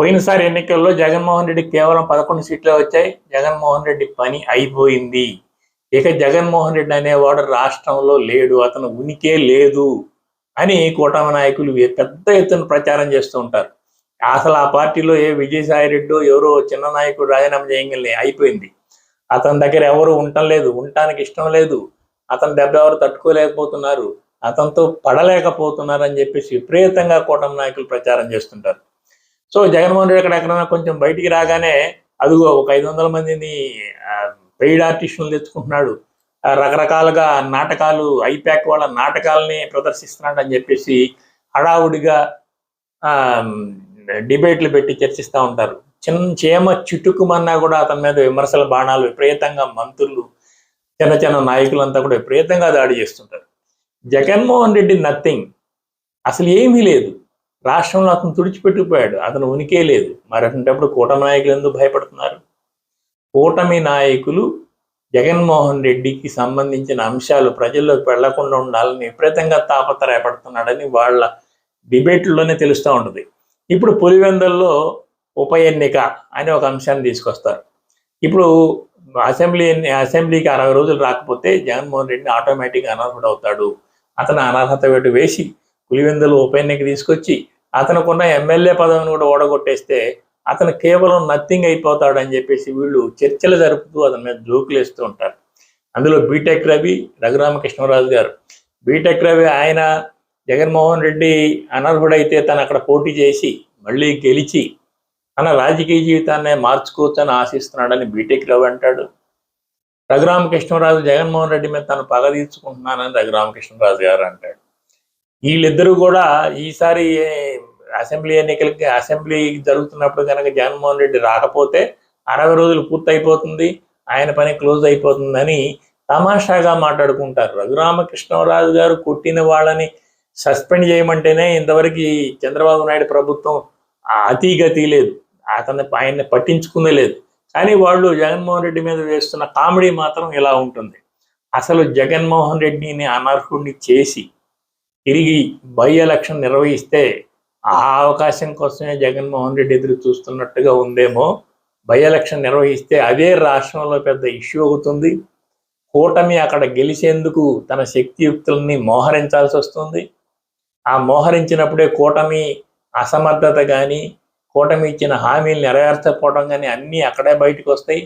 పోయినసారి ఎన్నికల్లో జగన్మోహన్ రెడ్డి కేవలం పదకొండు సీట్లే వచ్చాయి. జగన్మోహన్ రెడ్డి పని అయిపోయింది. ఇక జగన్మోహన్ రెడ్డి అనేవాడు రాష్ట్రంలో లేడు. అతను ఉనికే లేదు అని కూటమి నాయకులు పెద్ద ఎత్తున ప్రచారం చేస్తూ ఉంటారు. అసలు ఆ పార్టీలో ఏ విజయసాయి రెడ్డో ఎవరో చిన్న నాయకుడు రాజీనామా చేయగలే అయిపోయింది. అతని దగ్గర ఎవరు ఉండటం లేదు. ఉండటానికి ఇష్టం లేదు. అతని దెబ్బ ఎవరు తట్టుకోలేకపోతున్నారు. అతనితో పడలేకపోతున్నారు అని చెప్పేసి విపరీతంగా కూటమి నాయకులు ప్రచారం చేస్తుంటారు. సో జగన్మోహన్ రెడ్డి ఎక్కడెక్కడైనా కొంచెం బయటికి రాగానే అదిగో ఒక ఐదు వందల మందిని పెయిడ్ ఆర్టిస్టులు తెచ్చుకుంటున్నాడు. రకరకాలుగా నాటకాలు ఐపాక్ వాళ్ళ నాటకాలని ప్రదర్శిస్తున్నాడు అని చెప్పేసి హడావుడిగా ఆ, డిబేట్లు పెట్టి చర్చిస్తూ ఉంటారు. చిన్న చేమ చిటుకుమన్నా కూడా అతని మీద విమర్శల బాణాలు విపరీతంగా మంత్రులు చిన్న చిన్న నాయకులంతా కూడా విపరీతంగా దాడి చేస్తుంటారు. జగన్మోహన్ రెడ్డి నథింగ్. అసలు ఏమీ లేదు. రాష్ట్రంలో అతను తుడిచిపెట్టుకుపోయాడు. అతను ఉనికే లేదు. మరి అటువంటిప్పుడు కూటమి నాయకులు ఎందుకు భయపడుతున్నారు? కూటమి నాయకులు జగన్మోహన్ రెడ్డికి సంబంధించిన అంశాలు ప్రజల్లోకి వెళ్ళకుండా ఉండాలని విపరీతంగా తాపత్రయపడుతున్నాడని వాళ్ళ డిబేట్లోనే తెలుస్తూ ఉంటుంది. ఇప్పుడు పులివెందల్లో ఉప ఎన్నిక అని ఒక అంశాన్ని తీసుకొస్తారు. ఇప్పుడు అసెంబ్లీ అసెంబ్లీకి అరవై రోజులు రాకపోతే జగన్మోహన్ రెడ్డిని ఆటోమేటిక్గా అనర్హుడు అవుతాడు అతను అనర్హత వేటు వేసి పులివెందులు ఉప ఎన్నిక తీసుకొచ్చి అతనుకున్న ఎమ్మెల్యే పదవిని కూడా ఓడగొట్టేస్తే అతను కేవలం నథింగ్ అయిపోతాడు అని చెప్పేసి వీళ్ళు చర్చలు జరుపుతూ అతని మీద జోకులు వేస్తూ ఉంటారు. అందులో బీటెక్ రవి రఘురామకృష్ణరాజు గారు. బీటెక్ రవి ఆయన జగన్మోహన్ రెడ్డి అనర్హుడైతే తను అక్కడ పోటీ చేసి మళ్ళీ గెలిచి తన రాజకీయ జీవితాన్ని మార్చుకోవచ్చని ఆశిస్తున్నాడని బీటెక్ రవి అంటాడు. రఘురామకృష్ణరాజు జగన్మోహన్ రెడ్డి మీద తను పగ తీర్చుకుంటున్నానని రఘురామకృష్ణరాజు గారు అంటాడు. వీళ్ళిద్దరూ కూడా ఈసారి అసెంబ్లీ ఎన్నికలకి అసెంబ్లీ జరుగుతున్నప్పుడు కనుక జగన్మోహన్ రెడ్డి రాకపోతే అరవై రోజులు పూర్తయిపోతుంది ఆయన పని క్లోజ్ అయిపోతుందని తమాషాగా మాట్లాడుకుంటారు. రఘురామకృష్ణరాజు గారు కొట్టిన వాళ్ళని సస్పెండ్ చేయమంటేనే ఇంతవరకు చంద్రబాబు నాయుడు ప్రభుత్వం ఆ అతిగతి లేదు. అతన్ని ఆయన్ని పట్టించుకునే లేదు. కానీ వాళ్ళు జగన్మోహన్ రెడ్డి మీద వేస్తున్న కామెడీ మాత్రం ఇలా ఉంటుంది. అసలు జగన్మోహన్ రెడ్డిని అనర్హుడిని చేసి తిరిగి బై ఎలక్షన్ నిర్వహిస్తే ఆ అవకాశం కోసమే జగన్మోహన్ రెడ్డి ఎదురు చూస్తున్నట్టుగా ఉందేమో. బై ఎలక్షన్ నిర్వహిస్తే అదే రాష్ట్రంలో పెద్ద ఇష్యూ అవుతుంది. కూటమి అక్కడ గెలిచేందుకు తన శక్తియుక్తుల్ని మోహరించాల్సి వస్తుంది. ఆ మోహరించినప్పుడే కూటమి అసమర్థత కానీ కూటమి ఇచ్చిన హామీలు నెరవేర్చకపోవడం కానీ అన్నీ అక్కడే బయటకు వస్తాయి.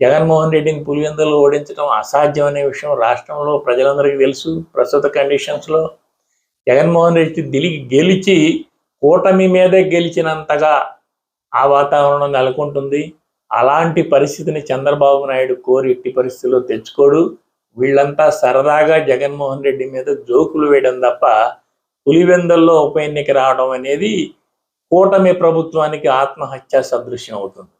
జగన్మోహన్ రెడ్డిని పులివెందులు ఓడించడం అసాధ్యం అనే విషయం రాష్ట్రంలో ప్రజలందరికీ తెలుసు. ప్రస్తుత కండిషన్స్లో జగన్మోహన్ రెడ్డి దిలిగి గెలిచి కూటమి మీదే గెలిచినంతగా ఆ వాతావరణం నెలకొంటుంది. అలాంటి పరిస్థితిని చంద్రబాబు నాయుడు కోరి ఎట్టి పరిస్థితుల్లో తెచ్చుకోడు. వీళ్ళంతా సరదాగా జగన్మోహన్ రెడ్డి మీద జోకులు వేయడం తప్ప పులివెందల్లో ఉప ఎన్నిక రావడం అనేది కూటమి ప్రభుత్వానికి ఆత్మహత్య సదృశ్యం అవుతుంది.